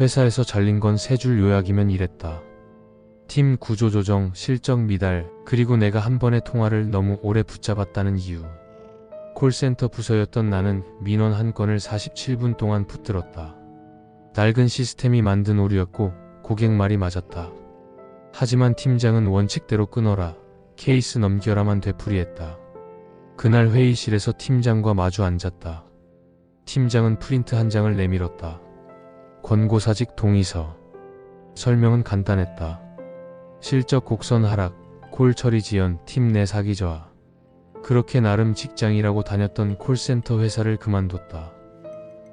회사에서 잘린 건 세 줄 요약이면 이랬다. 팀 구조조정, 실적 미달, 그리고 내가 한 번의 통화를 너무 오래 붙잡았다는 이유. 콜센터 부서였던 나는 민원 한 건을 47분 동안 붙들었다. 낡은 시스템이 만든 오류였고 고객 말이 맞았다. 하지만 팀장은 원칙대로 끊어라. 케이스 넘겨라만 되풀이했다. 그날 회의실에서 팀장과 마주 앉았다. 팀장은 프린트 한 장을 내밀었다. 권고사직 동의서. 설명은 간단했다. 실적 곡선 하락, 콜 처리 지연, 팀 내 사기 저하. 그렇게 나름 직장이라고 다녔던 콜센터 회사를 그만뒀다.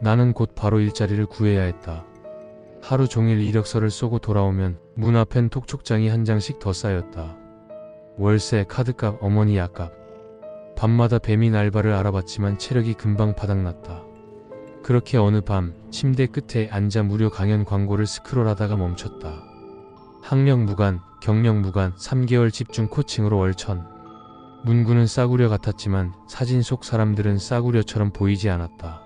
나는 곧 바로 일자리를 구해야 했다. 하루 종일 이력서를 쏘고 돌아오면 문 앞엔 톡촉장이 한 장씩 더 쌓였다. 월세, 카드값, 어머니 약값. 밤마다 배민 알바를 알아봤지만 체력이 금방 바닥났다. 그렇게 어느 밤 침대 끝에 앉아 무료 강연 광고를 스크롤하다가 멈췄다. 학력 무관, 경력 무관, 3개월 집중 코칭으로 월천. 문구는 싸구려 같았지만 사진 속 사람들은 싸구려처럼 보이지 않았다.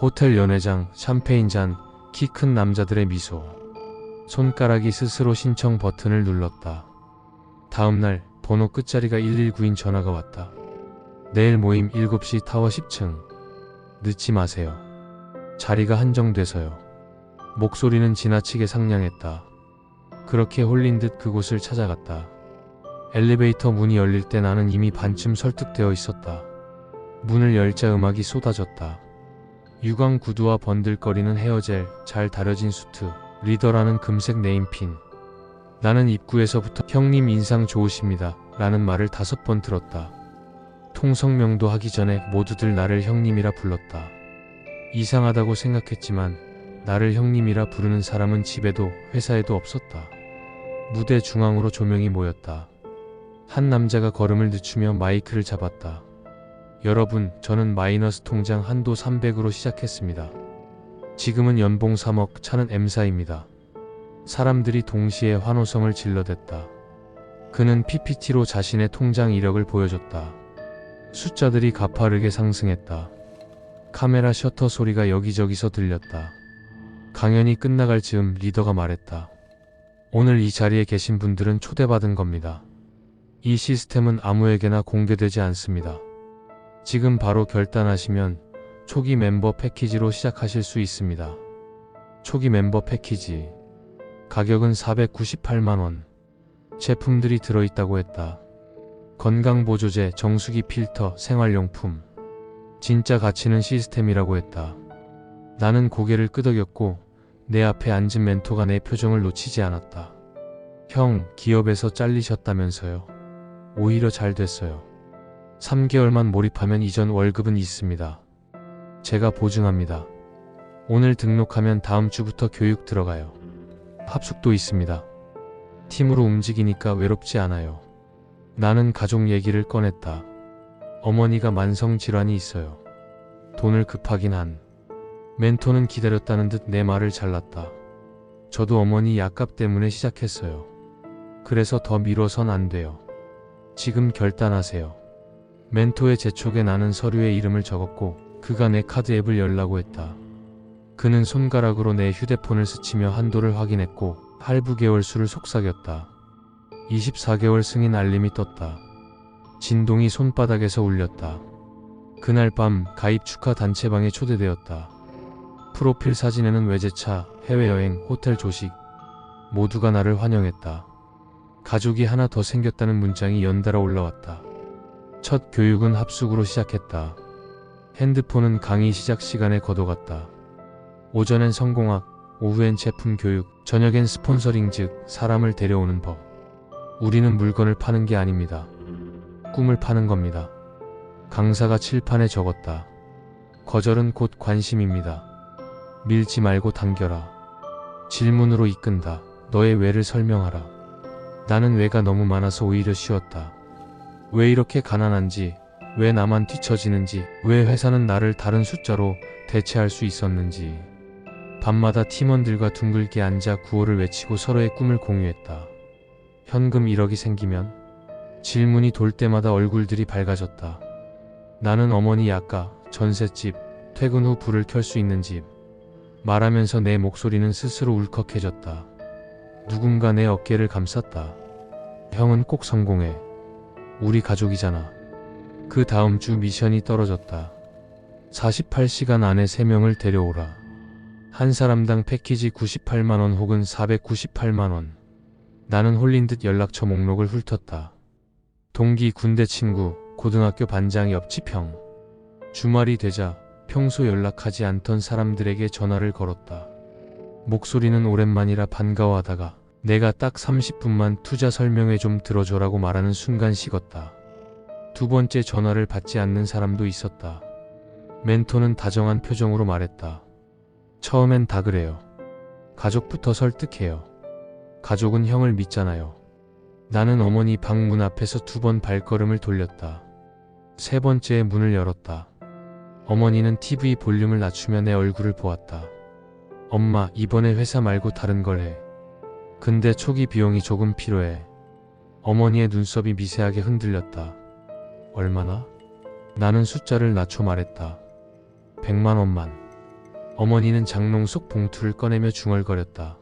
호텔 연회장, 샴페인 잔, 키 큰 남자들의 미소. 손가락이 스스로 신청 버튼을 눌렀다. 다음날 번호 끝자리가 119인 전화가 왔다. 내일 모임 7시 타워 10층. 늦지 마세요. 자리가 한정돼서요. 목소리는 지나치게 상냥했다. 그렇게 홀린 듯 그곳을 찾아갔다. 엘리베이터 문이 열릴 때 나는 이미 반쯤 설득되어 있었다. 문을 열자 음악이 쏟아졌다. 유광 구두와 번들거리는 헤어젤, 잘 다려진 수트, 리더라는 금색 네임핀. 나는 입구에서부터 형님 인상 좋으십니다. 라는 말을 다섯 번 들었다. 통성명도 하기 전에 모두들 나를 형님이라 불렀다. 이상하다고 생각했지만 나를 형님이라 부르는 사람은 집에도 회사에도 없었다. 무대 중앙으로 조명이 모였다. 한 남자가 걸음을 늦추며 마이크를 잡았다. 여러분, 저는 마이너스 통장 한도 300으로 시작했습니다. 지금은 연봉 3억, 차는 M사입니다. 사람들이 동시에 환호성을 질러댔다. 그는 PPT로 자신의 통장 이력을 보여줬다. 숫자들이 가파르게 상승했다. 카메라 셔터 소리가 여기저기서 들렸다. 강연이 끝나갈 즈음 리더가 말했다. 오늘 이 자리에 계신 분들은 초대받은 겁니다. 이 시스템은 아무에게나 공개되지 않습니다. 지금 바로 결단하시면 초기 멤버 패키지로 시작하실 수 있습니다. 초기 멤버 패키지. 가격은 498만원. 제품들이 들어있다고 했다. 건강보조제, 정수기 필터, 생활용품. 진짜 가치는 시스템이라고 했다. 나는 고개를 끄덕였고 내 앞에 앉은 멘토가 내 표정을 놓치지 않았다. 형, 기업에서 잘리셨다면서요. 오히려 잘 됐어요. 3개월만 몰입하면 이전 월급은 있습니다. 제가 보증합니다. 오늘 등록하면 다음 주부터 교육 들어가요. 합숙도 있습니다. 팀으로 움직이니까 외롭지 않아요. 나는 가족 얘기를 꺼냈다. 어머니가 만성질환이 있어요. 돈을 급하긴 한. 멘토는 기다렸다는 듯 내 말을 잘랐다. 저도 어머니 약값 때문에 시작했어요. 그래서 더 미뤄선 안 돼요. 지금 결단하세요. 멘토의 재촉에 나는 서류에 이름을 적었고 그가 내 카드 앱을 열라고 했다. 그는 손가락으로 내 휴대폰을 스치며 한도를 확인했고 할부 개월 수를 속삭였다. 24개월 승인 알림이 떴다. 진동이 손바닥에서 울렸다. 그날 밤 가입 축하 단체방에 초대되었다. 프로필 사진에는 외제차, 해외여행, 호텔 조식 모두가 나를 환영했다. 가족이 하나 더 생겼다는 문장이 연달아 올라왔다. 첫 교육은 합숙으로 시작했다. 핸드폰은 강의 시작 시간에 걷어갔다. 오전엔 성공학, 오후엔 제품 교육, 저녁엔 스폰서링 즉 사람을 데려오는 법. 우리는 물건을 파는 게 아닙니다. 꿈을 파는 겁니다. 강사가 칠판에 적었다. 거절은 곧 관심입니다. 밀지 말고 당겨라. 질문으로 이끈다. 너의 왜를 설명하라. 나는 왜가 너무 많아서 오히려 쉬웠다. 왜 이렇게 가난한지, 왜 나만 뒤처지는지, 왜 회사는 나를 다른 숫자로 대체할 수 있었는지. 밤마다 팀원들과 둥글게 앉아 구호를 외치고 서로의 꿈을 공유했다. 현금 1억이 생기면 질문이 돌 때마다 얼굴들이 밝아졌다. 나는 어머니 약가, 전셋집, 퇴근 후 불을 켤 수 있는 집. 말하면서 내 목소리는 스스로 울컥해졌다. 누군가 내 어깨를 감쌌다. 형은 꼭 성공해. 우리 가족이잖아. 그 다음 주 미션이 떨어졌다. 48시간 안에 3명을 데려오라. 한 사람당 패키지 98만원 혹은 498만원. 나는 홀린 듯 연락처 목록을 훑었다. 동기 군대 친구, 고등학교 반장 옆집 형. 주말이 되자 평소 연락하지 않던 사람들에게 전화를 걸었다. 목소리는 오랜만이라 반가워하다가 내가 딱 30분만 투자 설명회 좀 들어줘라고 말하는 순간 식었다. 두 번째 전화를 받지 않는 사람도 있었다. 멘토는 다정한 표정으로 말했다. 처음엔 다 그래요. 가족부터 설득해요. 가족은 형을 믿잖아요. 나는 어머니 방 문 앞에서 두 번 발걸음을 돌렸다. 세 번째에 문을 열었다. 어머니는 TV 볼륨을 낮추며 내 얼굴을 보았다. 엄마, 이번에 회사 말고 다른 걸 해. 근데 초기 비용이 조금 필요해. 어머니의 눈썹이 미세하게 흔들렸다. 얼마나? 나는 숫자를 낮춰 말했다. 100만 원만. 어머니는 장롱 속 봉투를 꺼내며 중얼거렸다.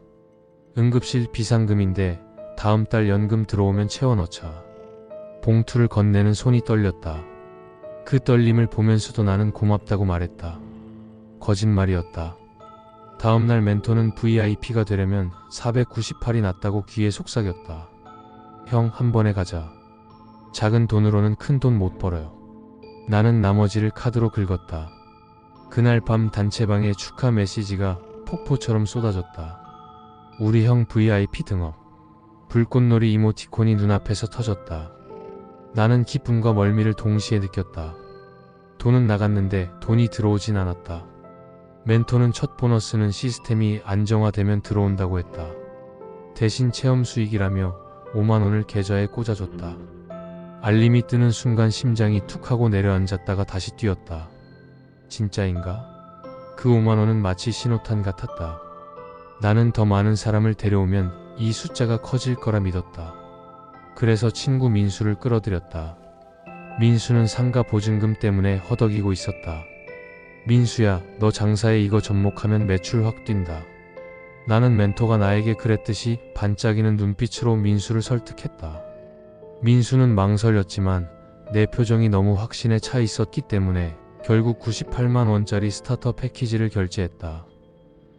응급실 비상금인데 다음 달 연금 들어오면 채워넣자. 봉투를 건네는 손이 떨렸다. 그 떨림을 보면서도 나는 고맙다고 말했다. 거짓말이었다. 다음날 멘토는 VIP가 되려면 498이 났다고 귀에 속삭였다. 형, 한 번에 가자. 작은 돈으로는 큰 돈 못 벌어요. 나는 나머지를 카드로 긁었다. 그날 밤 단체방에 축하 메시지가 폭포처럼 쏟아졌다. 우리 형 VIP 등업. 불꽃놀이 이모티콘이 눈앞에서 터졌다. 나는 기쁨과 멀미를 동시에 느꼈다. 돈은 나갔는데 돈이 들어오진 않았다. 멘토는 첫 보너스는 시스템이 안정화되면 들어온다고 했다. 대신 체험 수익이라며 5만원을 계좌에 꽂아줬다. 알림이 뜨는 순간 심장이 툭 하고 내려앉았다가 다시 뛰었다. 진짜인가? 그 5만원은 마치 신호탄 같았다. 나는 더 많은 사람을 데려오면 이 숫자가 커질 거라 믿었다. 그래서 친구 민수를 끌어들였다. 민수는 상가 보증금 때문에 허덕이고 있었다. 민수야, 너 장사에 이거 접목하면 매출 확 뛴다. 나는 멘토가 나에게 그랬듯이 반짝이는 눈빛으로 민수를 설득했다. 민수는 망설였지만 내 표정이 너무 확신에 차 있었기 때문에 결국 98만 원짜리 스타터 패키지를 결제했다.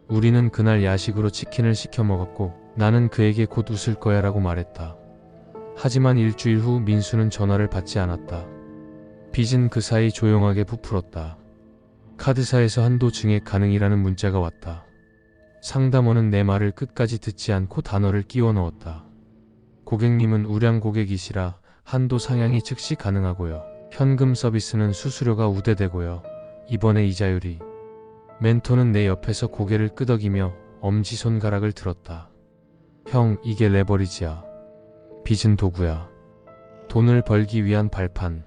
우리는 그날 야식으로 치킨을 시켜 먹었고 나는 그에게 곧 웃을 거야 라고 말했다. 하지만 일주일 후 민수는 전화를 받지 않았다. 빚은 그 사이 조용하게 부풀었다. 카드사에서 한도 증액 가능이라는 문자가 왔다. 상담원은 내 말을 끝까지 듣지 않고 단어를 끼워 넣었다. 고객님은 우량 고객이시라 한도 상향이 즉시 가능하고요. 현금 서비스는 수수료가 우대되고요. 이번에 이자율이 멘토는 내 옆에서 고개를 끄덕이며 엄지손가락을 들었다. 형, 이게 레버리지야. 빚은 도구야. 돈을 벌기 위한 발판.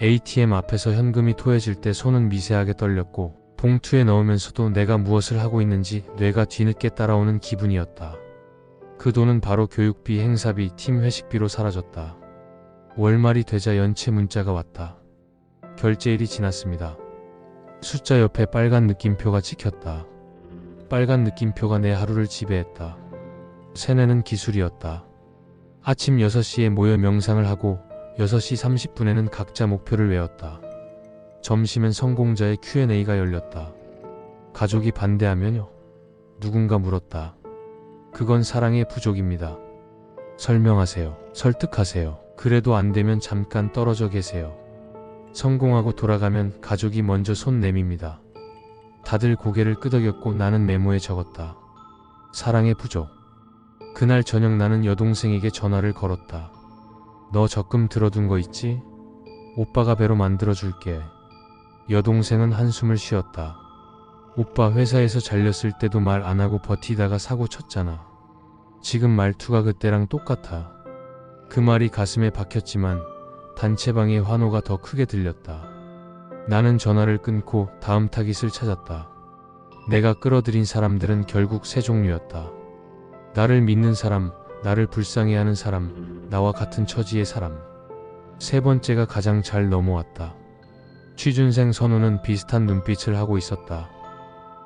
ATM 앞에서 현금이 토해질 때 손은 미세하게 떨렸고 봉투에 넣으면서도 내가 무엇을 하고 있는지 뇌가 뒤늦게 따라오는 기분이었다. 그 돈은 바로 교육비, 행사비, 팀 회식비로 사라졌다. 월말이 되자 연체 문자가 왔다. 결제일이 지났습니다. 숫자 옆에 빨간 느낌표가 찍혔다. 빨간 느낌표가 내 하루를 지배했다. 세뇌는 기술이었다. 아침 6시에 모여 명상을 하고 6시 30분에는 각자 목표를 외웠다. 점심엔 성공자의 Q&A가 열렸다. 가족이 반대하면요? 누군가 물었다. 그건 사랑의 부족입니다. 설명하세요. 설득하세요. 그래도 안 되면 잠깐 떨어져 계세요. 성공하고 돌아가면 가족이 먼저 손 내밉니다. 다들 고개를 끄덕였고 나는 메모에 적었다. 사랑의 부족. 그날 저녁 나는 여동생에게 전화를 걸었다. 너 적금 들어둔 거 있지? 오빠가 배로 만들어줄게. 여동생은 한숨을 쉬었다. 오빠 회사에서 잘렸을 때도 말 안 하고 버티다가 사고 쳤잖아. 지금 말투가 그때랑 똑같아. 그 말이 가슴에 박혔지만 단체방의 환호가 더 크게 들렸다. 나는 전화를 끊고 다음 타깃을 찾았다. 내가 끌어들인 사람들은 결국 세 종류였다. 나를 믿는 사람, 나를 불쌍해하는 사람, 나와 같은 처지의 사람. 세 번째가 가장 잘 넘어왔다. 취준생 선우는 비슷한 눈빛을 하고 있었다.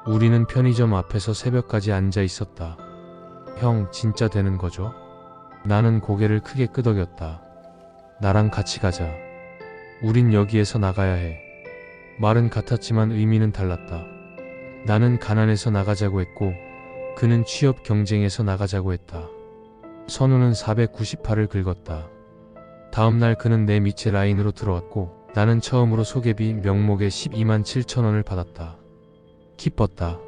우리는 편의점 앞에서 새벽까지 앉아 있었다. 형, 진짜 되는 거죠? 나는 고개를 크게 끄덕였다. 나랑 같이 가자. 우린 여기에서 나가야 해. 말은 같았지만 의미는 달랐다. 나는 가난해서 나가자고 했고, 그는 취업 경쟁에서 나가자고 했다. 선우는 498을 긁었다. 다음날 그는 내 밑에 라인으로 들어왔고, 나는 처음으로 소개비 명목에 12만 7천 원을 받았다. 기뻤다.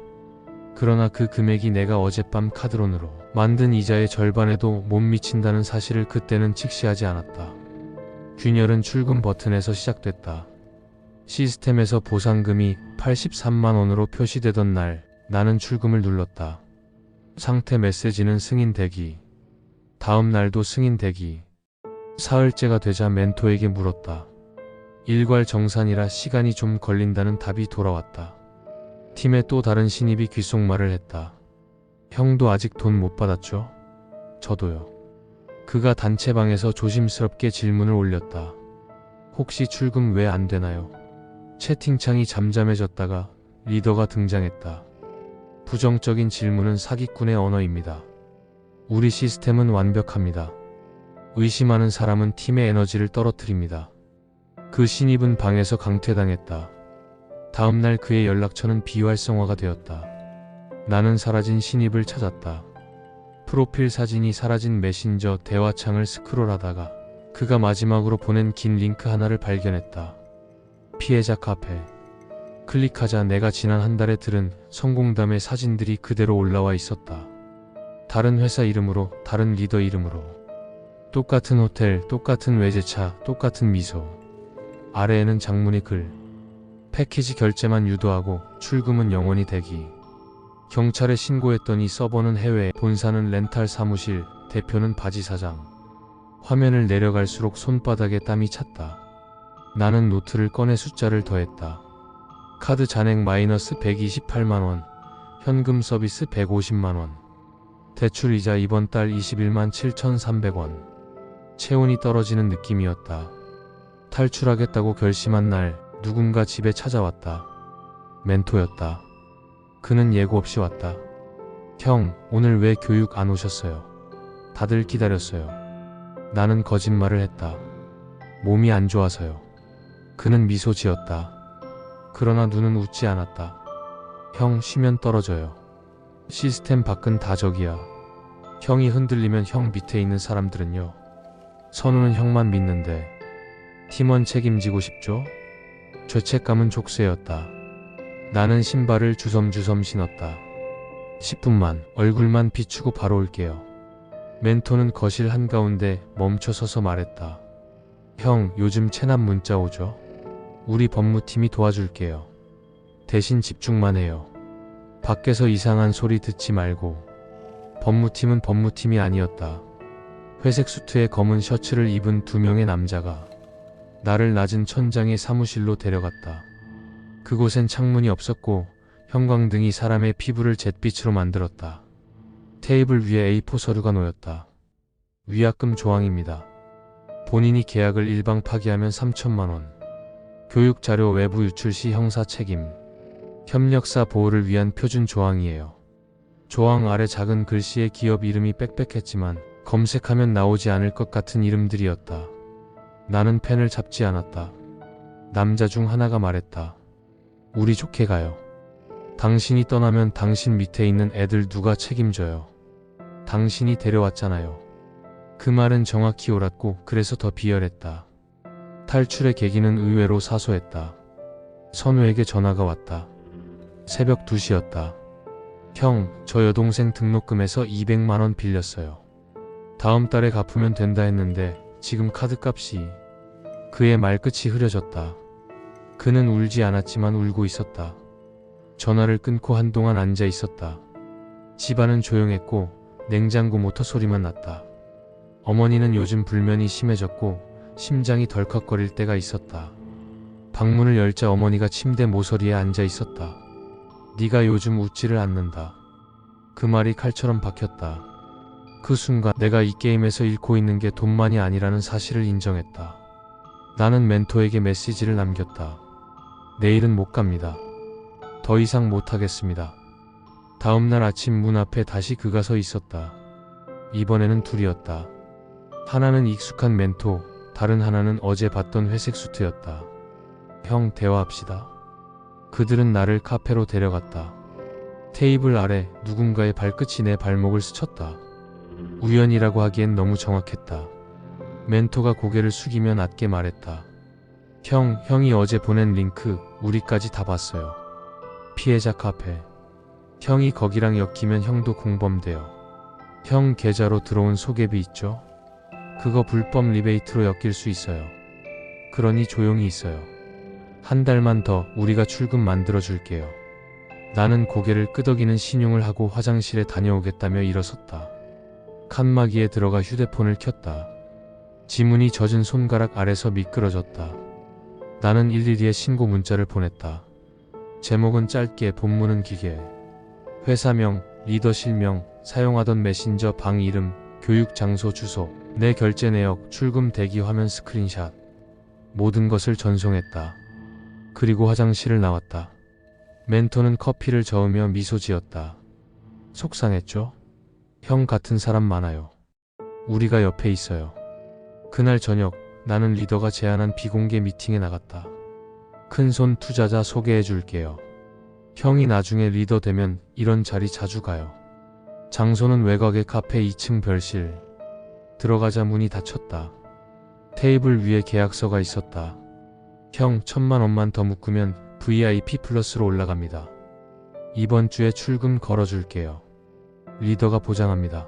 그러나 그 금액이 내가 어젯밤 카드론으로 만든 이자의 절반에도 못 미친다는 사실을 그때는 직시하지 않았다. 균열은 출금 버튼에서 시작됐다. 시스템에서 보상금이 83만 원으로 표시되던 날 나는 출금을 눌렀다. 상태 메시지는 승인 대기. 다음 날도 승인 대기. 사흘째가 되자 멘토에게 물었다. 일괄 정산이라 시간이 좀 걸린다는 답이 돌아왔다. 팀의 또 다른 신입이 귓속말을 했다. 형도 아직 돈 못 받았죠? 저도요. 그가 단체방에서 조심스럽게 질문을 올렸다. 혹시 출금 왜 안 되나요? 채팅창이 잠잠해졌다가 리더가 등장했다. 부정적인 질문은 사기꾼의 언어입니다. 우리 시스템은 완벽합니다. 의심하는 사람은 팀의 에너지를 떨어뜨립니다. 그 신입은 방에서 강퇴당했다. 다음날 그의 연락처는 비활성화가 되었다. 나는 사라진 신입을 찾았다. 프로필 사진이 사라진 메신저 대화창을 스크롤하다가 그가 마지막으로 보낸 긴 링크 하나를 발견했다. 피해자 카페. 클릭하자 내가 지난 한 달에 들은 성공담의 사진들이 그대로 올라와 있었다. 다른 회사 이름으로, 다른 리더 이름으로. 똑같은 호텔, 똑같은 외제차, 똑같은 미소. 아래에는 장문의 글. 패키지 결제만 유도하고 출금은 영원히 대기. 경찰에 신고했더니 서버는 해외, 본사는 렌탈 사무실, 대표는 바지 사장. 화면을 내려갈수록 손바닥에 땀이 찼다. 나는 노트를 꺼내 숫자를 더했다. 카드 잔액 마이너스 128만원, 현금 서비스 150만원, 대출 이자 이번 달 21만 7,300원. 체온이 떨어지는 느낌이었다. 탈출하겠다고 결심한 날 누군가 집에 찾아왔다. 멘토였다. 그는 예고 없이 왔다. 형, 오늘 왜 교육 안 오셨어요? 다들 기다렸어요. 나는 거짓말을 했다. 몸이 안 좋아서요. 그는 미소 지었다. 그러나 눈은 웃지 않았다. 형, 쉬면 떨어져요. 시스템 밖은 다 적이야. 형이 흔들리면 형 밑에 있는 사람들은요. 선우는 형만 믿는데 팀원 책임지고 싶죠? 죄책감은 족쇄였다. 나는 신발을 주섬주섬 신었다. 10분만 얼굴만 비추고 바로 올게요. 멘토는 거실 한가운데 멈춰 서서 말했다. 형, 요즘 체납 문자 오죠? 우리 법무팀이 도와줄게요. 대신 집중만 해요. 밖에서 이상한 소리 듣지 말고. 법무팀은 법무팀이 아니었다. 회색 수트에 검은 셔츠를 입은 두 명의 남자가 나를 낮은 천장의 사무실로 데려갔다. 그곳엔 창문이 없었고 형광등이 사람의 피부를 잿빛으로 만들었다. 테이블 위에 A4 서류가 놓였다. 위약금 조항입니다. 본인이 계약을 일방 파기하면 3천만 원. 교육 자료 외부 유출 시 형사 책임. 협력사 보호를 위한 표준 조항이에요. 조항 아래 작은 글씨에 기업 이름이 빽빽했지만 검색하면 나오지 않을 것 같은 이름들이었다. 나는 펜을 잡지 않았다. 남자 중 하나가 말했다. 우리 좋게 가요. 당신이 떠나면 당신 밑에 있는 애들 누가 책임져요. 당신이 데려왔잖아요. 그 말은 정확히 옳았고 그래서 더 비열했다. 탈출의 계기는 의외로 사소했다. 선우에게 전화가 왔다. 새벽 2시였다. 형, 저 여동생 등록금에서 200만원 빌렸어요. 다음 달에 갚으면 된다 했는데 지금 카드값이 그의 말끝이 흐려졌다. 그는 울지 않았지만 울고 있었다. 전화를 끊고 한동안 앉아 있었다. 집안은 조용했고 냉장고 모터 소리만 났다. 어머니는 요즘 불면이 심해졌고 심장이 덜컥거릴 때가 있었다. 방문을 열자 어머니가 침대 모서리에 앉아 있었다. 네가 요즘 웃지를 않는다. 그 말이 칼처럼 박혔다. 그 순간 내가 이 게임에서 잃고 있는 게 돈만이 아니라는 사실을 인정했다. 나는 멘토에게 메시지를 남겼다. 내일은 못 갑니다. 더 이상 못 하겠습니다. 다음 날 아침 문 앞에 다시 그가 서 있었다. 이번에는 둘이었다. 하나는 익숙한 멘토, 다른 하나는 어제 봤던 회색 수트였다. 형, 대화합시다. 그들은 나를 카페로 데려갔다. 테이블 아래 누군가의 발끝이 내 발목을 스쳤다. 우연이라고 하기엔 너무 정확했다. 멘토가 고개를 숙이며 낮게 말했다. 형, 형이 어제 보낸 링크, 우리까지 다 봤어요. 피해자 카페. 형이 거기랑 엮이면 형도 공범돼요. 형 계좌로 들어온 소개비 있죠? 그거 불법 리베이트로 엮일 수 있어요. 그러니 조용히 있어요. 한 달만 더 우리가 출금 만들어 줄게요. 나는 고개를 끄덕이는 신용을 하고 화장실에 다녀오겠다며 일어섰다. 칸막이에 들어가 휴대폰을 켰다. 지문이 젖은 손가락 아래서 미끄러졌다. 나는 112에 신고 문자를 보냈다. 제목은 짧게 본문은 기계. 회사명, 리더 실명, 사용하던 메신저 방 이름, 교육 장소 주소, 내 결제 내역, 출금 대기 화면 스크린샷. 모든 것을 전송했다. 그리고 화장실을 나왔다. 멘토는 커피를 저으며 미소 지었다. 속상했죠? 형 같은 사람 많아요. 우리가 옆에 있어요. 그날 저녁 나는 리더가 제안한 비공개 미팅에 나갔다. 큰손 투자자 소개해 줄게요. 형이 나중에 리더 되면 이런 자리 자주 가요. 장소는 외곽의 카페 2층 별실. 들어가자 문이 닫혔다. 테이블 위에 계약서가 있었다. 형 천만 원만 더 묶으면 VIP 플러스로 올라갑니다. 이번 주에 출금 걸어줄게요. 리더가 보장합니다.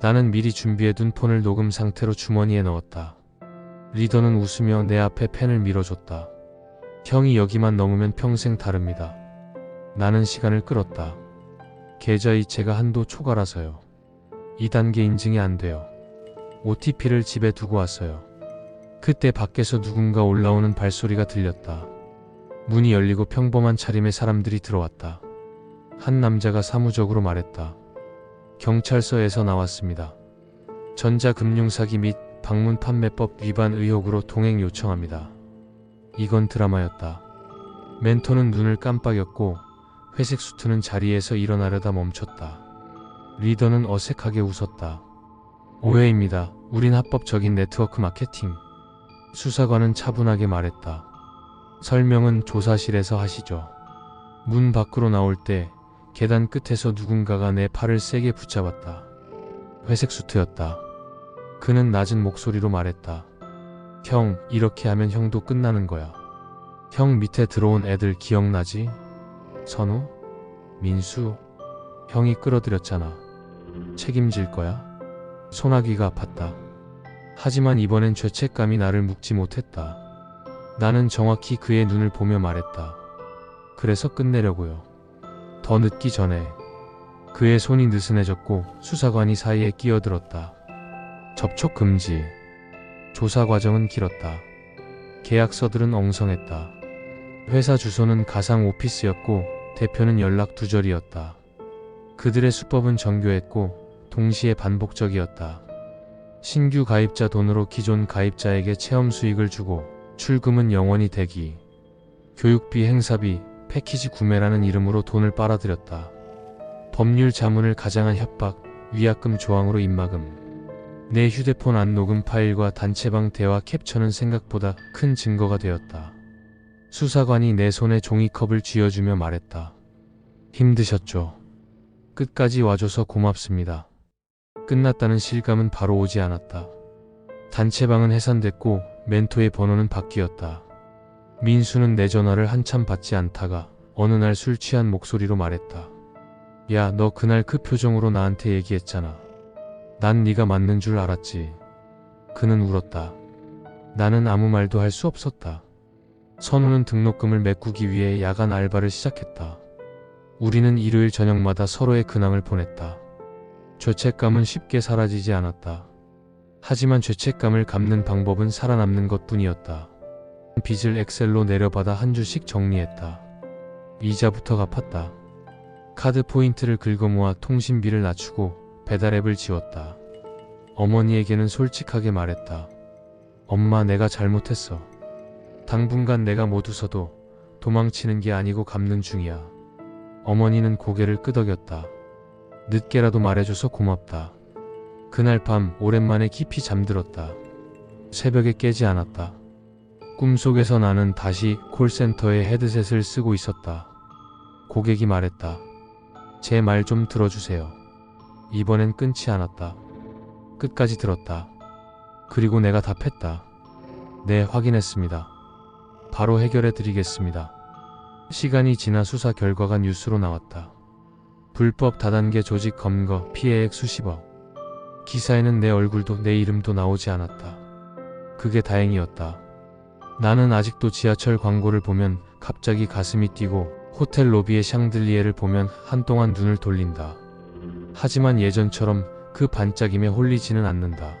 나는 미리 준비해둔 폰을 녹음 상태로 주머니에 넣었다. 리더는 웃으며 내 앞에 펜을 밀어줬다. 형이 여기만 넘으면 평생 다릅니다. 나는 시간을 끌었다. 계좌 이체가 한도 초과라서요. 2단계 인증이 안 돼요. OTP를 집에 두고 왔어요. 그때 밖에서 누군가 올라오는 발소리가 들렸다. 문이 열리고 평범한 차림의 사람들이 들어왔다. 한 남자가 사무적으로 말했다. 경찰서에서 나왔습니다. 전자금융사기 및 방문 판매법 위반 의혹으로 동행 요청합니다. 이건 드라마였다. 멘토는 눈을 깜빡였고 회색 수트는 자리에서 일어나려다 멈췄다. 리더는 어색하게 웃었다. 오해입니다. 우린 합법적인 네트워크 마케팅. 수사관은 차분하게 말했다. 설명은 조사실에서 하시죠. 문 밖으로 나올 때 계단 끝에서 누군가가 내 팔을 세게 붙잡았다. 회색 수트였다. 그는 낮은 목소리로 말했다. 형, 이렇게 하면 형도 끝나는 거야. 형 밑에 들어온 애들 기억나지? 선우? 민수? 형이 끌어들였잖아. 책임질 거야? 소나기가 아팠다. 하지만 이번엔 죄책감이 나를 묶지 못했다. 나는 정확히 그의 눈을 보며 말했다. 그래서 끝내려고요. 더 늦기 전에 그의 손이 느슨해졌고 수사관이 사이에 끼어들었다. 접촉 금지. 조사 과정은 길었다. 계약서들은 엉성했다. 회사 주소는 가상 오피스였고 대표는 연락 두절이었다. 그들의 수법은 정교했고 동시에 반복적이었다. 신규 가입자 돈으로 기존 가입자에게 체험 수익을 주고 출금은 영원히 대기. 교육비 행사비, 패키지 구매라는 이름으로 돈을 빨아들였다. 법률 자문을 가장한 협박, 위약금 조항으로 입막음. 내 휴대폰 안 녹음 파일과 단체방 대화 캡처는 생각보다 큰 증거가 되었다. 수사관이 내 손에 종이컵을 쥐어주며 말했다. 힘드셨죠? 끝까지 와줘서 고맙습니다. 끝났다는 실감은 바로 오지 않았다. 단체방은 해산됐고 멘토의 번호는 바뀌었다. 민수는 내 전화를 한참 받지 않다가 어느 날 술 취한 목소리로 말했다. 야, 너 그날 그 표정으로 나한테 얘기했잖아. 난 네가 맞는 줄 알았지. 그는 울었다. 나는 아무 말도 할 수 없었다. 선우는 등록금을 메꾸기 위해 야간 알바를 시작했다. 우리는 일요일 저녁마다 서로의 근황을 보냈다. 죄책감은 쉽게 사라지지 않았다. 하지만 죄책감을 갚는 방법은 살아남는 것 뿐이었다. 빚을 엑셀로 내려받아 한 주씩 정리했다. 이자부터 갚았다. 카드 포인트를 긁어모아 통신비를 낮추고 배달앱을 지웠다. 어머니에게는 솔직하게 말했다. 엄마 내가 잘못했어. 당분간 내가 못 웃어도 도망치는 게 아니고 갚는 중이야. 어머니는 고개를 끄덕였다. 늦게라도 말해줘서 고맙다. 그날 밤 오랜만에 깊이 잠들었다. 새벽에 깨지 않았다. 꿈속에서 나는 다시 콜센터의 헤드셋을 쓰고 있었다. 고객이 말했다. 제 말 좀 들어주세요. 이번엔 끊지 않았다. 끝까지 들었다. 그리고 내가 답했다. 네, 확인했습니다. 바로 해결해 드리겠습니다. 시간이 지나 수사 결과가 뉴스로 나왔다. 불법 다단계 조직 검거 피해액 수십억. 기사에는 내 얼굴도 내 이름도 나오지 않았다. 그게 다행이었다. 나는 아직도 지하철 광고를 보면 갑자기 가슴이 뛰고 호텔 로비의 샹들리에를 보면 한동안 눈을 돌린다. 하지만 예전처럼 그 반짝임에 홀리지는 않는다.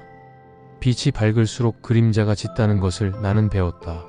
빛이 밝을수록 그림자가 짙다는 것을 나는 배웠다.